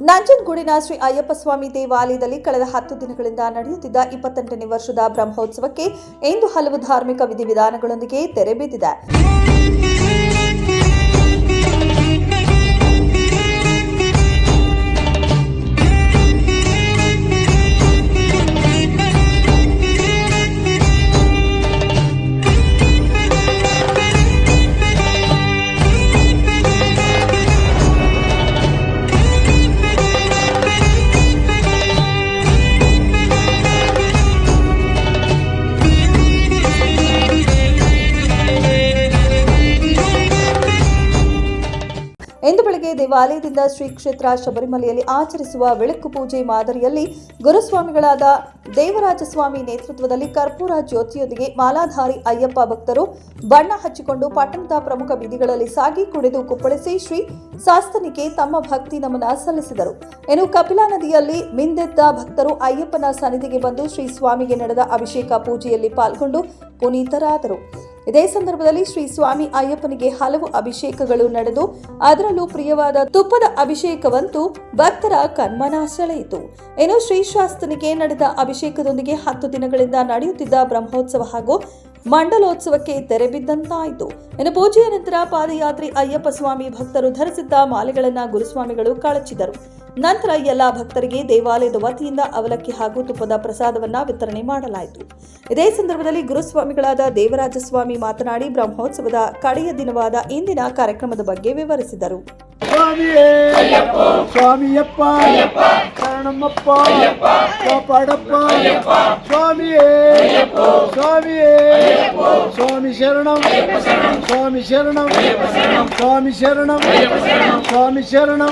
ನಂಜನಗೂಡಿನ ಶ್ರೀ ಅಯ್ಯಪ್ಪ ಸ್ವಾಮಿ ದೇವಾಲಯದಲ್ಲಿ ಕಳೆದ ಹತ್ತು ದಿನಗಳಿಂದ ನಡೆಯುತ್ತಿದ್ದ ಇಪ್ಪತ್ತೆಂಟನೇ ವರ್ಷದ ಬ್ರಹ್ಮೋತ್ಸವಕ್ಕೆ ಇಂದು ಹಲವು ಧಾರ್ಮಿಕ ವಿಧಿವಿಧಾನಗಳೊಂದಿಗೆ ತೆರೆ ಬಿದ್ದಿದೆ ದೇವಾಲಯದಿಂದ ಶ್ರೀ ಕ್ಷೇತ್ರ ಶಬರಿಮಲೆಯಲ್ಲಿ ಆಚರಿಸುವ ಬೆಳಕು ಪೂಜೆ ಮಾದರಿಯಲ್ಲಿ ಗುರುಸ್ವಾಮಿಗಳಾದ ದೇವರಾಜಸ್ವಾಮಿ ನೇತೃತ್ವದಲ್ಲಿ ಕರ್ಪೂರ ಜ್ಯೋತಿಯೊಂದಿಗೆ ಮಾಲಾಧಾರಿ ಅಯ್ಯಪ್ಪ ಭಕ್ತರು ಬಣ್ಣ ಹಚ್ಚಿಕೊಂಡು ಪಟ್ಟಣದ ಪ್ರಮುಖ ಬೀದಿಗಳಲ್ಲಿ ಸಾಗಿ ಕುಡಿದು ಕುಪ್ಪಳಿಸಿ ಶ್ರೀ ಶಾಸ್ತನಿಗೆ ತಮ್ಮ ಭಕ್ತಿ ನಮನ ಸಲ್ಲಿಸಿದರು. ಇನ್ನು ಕಪಿಲಾ ನದಿಯಲ್ಲಿ ಮಿಂದೆದ್ದ ಭಕ್ತರು ಅಯ್ಯಪ್ಪನ ಸನ್ನಿಧಿಗೆ ಬಂದು ಶ್ರೀ ಸ್ವಾಮಿಗೆ ನಡೆದ ಅಭಿಷೇಕ ಪೂಜೆಯಲ್ಲಿ ಪಾಲ್ಗೊಂಡು ಪುನೀತರಾದರು. ಇದೇ ಸಂದರ್ಭದಲ್ಲಿ ಶ್ರೀ ಸ್ವಾಮಿ ಅಯ್ಯಪ್ಪನಿಗೆ ಹಲವು ಅಭಿಷೇಕಗಳು ನಡೆದು, ಅದರಲ್ಲೂ ಪ್ರಿಯವಾದ ತುಪ್ಪದ ಅಭಿಷೇಕವಂತೂ ಭಕ್ತರ ಕನ್ಮನ ಸೆಳೆಯಿತು. ಇನ್ನು ಶ್ರೀ ಶಾಸ್ತನಿಗೆ ನಡೆದ ಅಭಿಷೇಕದೊಂದಿಗೆ ಹತ್ತು ದಿನಗಳಿಂದ ನಡೆಯುತ್ತಿದ್ದ ಬ್ರಹ್ಮೋತ್ಸವ ಹಾಗೂ ಮಂಡಲೋತ್ಸವಕ್ಕೆ ತೆರೆ ಬಿದ್ದಂತಾಯಿತು. ಇನ್ನು ಪೂಜೆಯ ನಂತರ ಪಾದಯಾತ್ರಿ ಅಯ್ಯಪ್ಪ ಸ್ವಾಮಿ ಭಕ್ತರು ಧರಿಸಿದ್ದ ಮಾಲೆಗಳನ್ನ ಗುರುಸ್ವಾಮಿಗಳು ಕಳಚಿದರು. ನಂತರ ಎಲ್ಲ ಭಕ್ತರಿಗೆ ದೇವಾಲಯದ ವತಿಯಿಂದ ಅವಲಕ್ಕಿ ಹಾಗೂ ತುಪ್ಪದ ಪ್ರಸಾದವನ್ನ ವಿತರಣೆ ಮಾಡಲಾಯಿತು. ಇದೇ ಸಂದರ್ಭದಲ್ಲಿ ಗುರುಸ್ವಾಮಿಗಳಾದ ದೇವರಾಜಸ್ವಾಮಿ ಮಾತನಾಡಿ ಬ್ರಹ್ಮೋತ್ಸವದ ಕಡೆಯ ದಿನವಾದ ಇಂದಿನ ಕಾರ್ಯಕ್ರಮದ ಬಗ್ಗೆ ವಿವರಿಸಿದರು. ಶರಣಮ್ಮಪ್ಪ ಕಾಪಾಡಪ್ಪ ಸ್ವಾಮಿಯೇ ಸ್ವಾಮಿಯೇ ಸ್ವಾಮಿ ಶರಣಂ ಸ್ವಾಮಿ ಶರಣಂ ಸ್ವಾಮಿ ಶರಣಂ ಸ್ವಾಮಿ ಶರಣಂ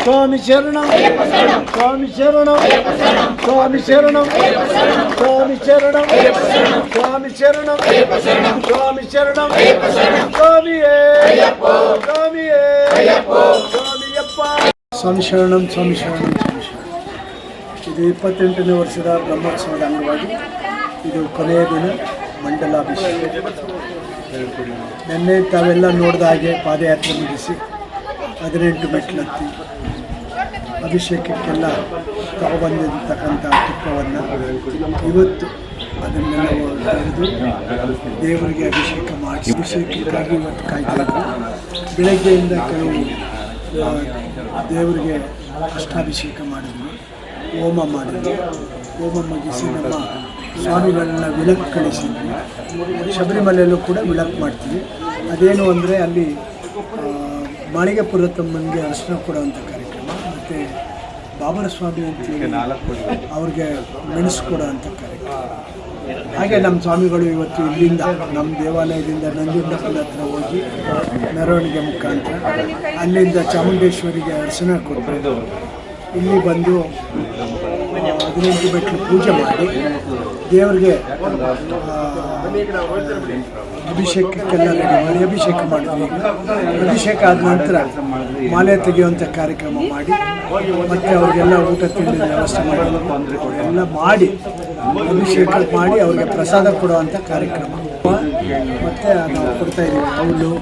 ಸ್ವಾಮಿ ಶರಣಂ ಸ್ವಾಮಿ ಶರಣಂ ಸ್ವಾಮಿ ಶರಣಂ ಸ್ವಾಮಿ ಶರಣಂ ಸ್ವಾಮಿ ಶರಣಂ ಸ್ವಾಮಿ ಶರಣಂ ಸ್ವಾಮಿಯೇ ಸ್ವಾಮಿಯೇ ಸ್ವಾಮಿಯಪ್ಪ ಸ್ವಾಮಿ ಶರಣಂ ಸ್ವಾಮಿ ಶರಣಂ ಸ್ವಾಮಿ ಶರಣಂ ಇದು ಇಪ್ಪತ್ತೆಂಟನೇ ವರ್ಷದ ಬ್ರಹ್ಮೋತ್ಸವದ ಅಂಗವಾಗಿ ಇದು ಕೊನೆಯ ದಿನ ಮಂಡಲಾಭಿಷೇಕ. ನಿನ್ನೆ ತಾವೆಲ್ಲ ನೋಡಿದ ಹಾಗೆ ಪಾದಯಾತ್ರೆ ಮುಗಿಸಿ ಹದಿನೆಂಟು ಮೆಟ್ಲತ್ತಿ ಅಭಿಷೇಕಕ್ಕೆಲ್ಲ ತಗೊಬಂದಿರತಕ್ಕಂಥ ತುಪ್ಪವನ್ನು ಇವತ್ತು ಅದನ್ನೆಲ್ಲ ತೆಗೆದು ದೇವರಿಗೆ ಅಭಿಷೇಕ ಮಾಡಿ ಅಭಿಷೇಕಕ್ಕಾಗಿ ಇವತ್ತು ಕಾಯ್ತಾ ಬೆಳಗ್ಗೆಯಿಂದ ಕೆಲವು ದೇವರಿಗೆ ಅಷ್ಟಾಭಿಷೇಕ ಮಾಡಿದ್ವಿ. ಹೋಮ ಮಾಡಿದ್ವಿ ಹೋಮ ಮುಗಿಸಿ ನಮ್ಮ ಸ್ವಾಮಿಗಳನ್ನ ವಿಲಕ್ ಕಳಿಸಿದ್ವಿ ಶಬರಿಮಲೆಯಲ್ಲೂ ಕೂಡ ವಿಲಕ್ ಮಾಡ್ತೀವಿ. ಅದೇನು ಅಂದರೆ ಅಲ್ಲಿ ಮಾಳಿಗೆಪುರ ಮಾಳಿಗೆ ಪುರತಮ್ಮನಿಗೆ ಅರ್ಶನ ಕೊಡುವಂಥ ಕಾರ್ಯಕ್ರಮ, ಮತ್ತು ಬಾಬರ ಸ್ವಾಮಿ ಅಂತೇಳಿ ಅವ್ರಿಗೆ ಮೆಣಸು ಕೊಡುವಂಥ ಕಾರ್ಯಕ್ರಮ. ಹಾಗೆ ನಮ್ಮ ಸ್ವಾಮಿಗಳು ಇವತ್ತು ಇಲ್ಲಿಂದ, ನಮ್ಮ ದೇವಾಲಯದಿಂದ ನಂಜುಂಡಪ್ಪನ ಹತ್ರ ಹೋಗಿ ಮೆರವಣಿಗೆ ಮುಖಾಂತರ ಅಲ್ಲಿಂದ ಚಾಮುಂಡೇಶ್ವರಿಗೆ ಅರ್ಶನ ಕೊಟ್ಟು ಇಲ್ಲಿ ಬಂದು ಹದಿನೆಂಟು ಬೆಟ್ಟಲು ಪೂಜೆ ಮಾಡಿ, ದೇವರಿಗೆ ಅಭಿಷೇಕಕ್ಕೆಲ್ಲ ರೆಡಿ ಮಾಡಿ, ಅಭಿಷೇಕ ಮಾಡಿದ್ವಿ. ಅಭಿಷೇಕ ಆದ ನಂತರ ಮಾಲೆ ತೆಗೆಯುವಂಥ ಕಾರ್ಯಕ್ರಮ ಮಾಡಿ, ಮತ್ತು ಅವ್ರಿಗೆಲ್ಲ ಊಟ ತಿಂಡಿ ವ್ಯವಸ್ಥೆ ಮಾಡಿ, ಎಲ್ಲ ಮಾಡಿ, ಅಭಿಷೇಕ ಮಾಡಿ ಅವ್ರಿಗೆ ಪ್ರಸಾದ ಕೊಡುವಂಥ ಕಾರ್ಯಕ್ರಮ. ಮತ್ತು ನಾವು ಕೊಡ್ತಾಯಿದ್ದೀವಿ ಅವಳು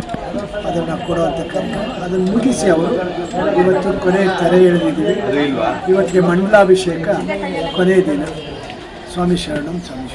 ಅದನ್ನು ಕೊಡುವಂಥ ಕಾರ್ಯಕ್ರಮ ಅದನ್ನು ಮುಗಿಸಿ ಅವರು ಇವತ್ತು ಕೊನೆ ತೆರೆ ಎಳೆದಿದ್ದೀವಿ. ಇವತ್ತಿಗೆ ಮಂಡಲಾಭಿಷೇಕ ಕೊನೆಯ ದಿನ. ಸ್ವಾಮಿ ಶರಣಂ ಸ್ವಾಮಿ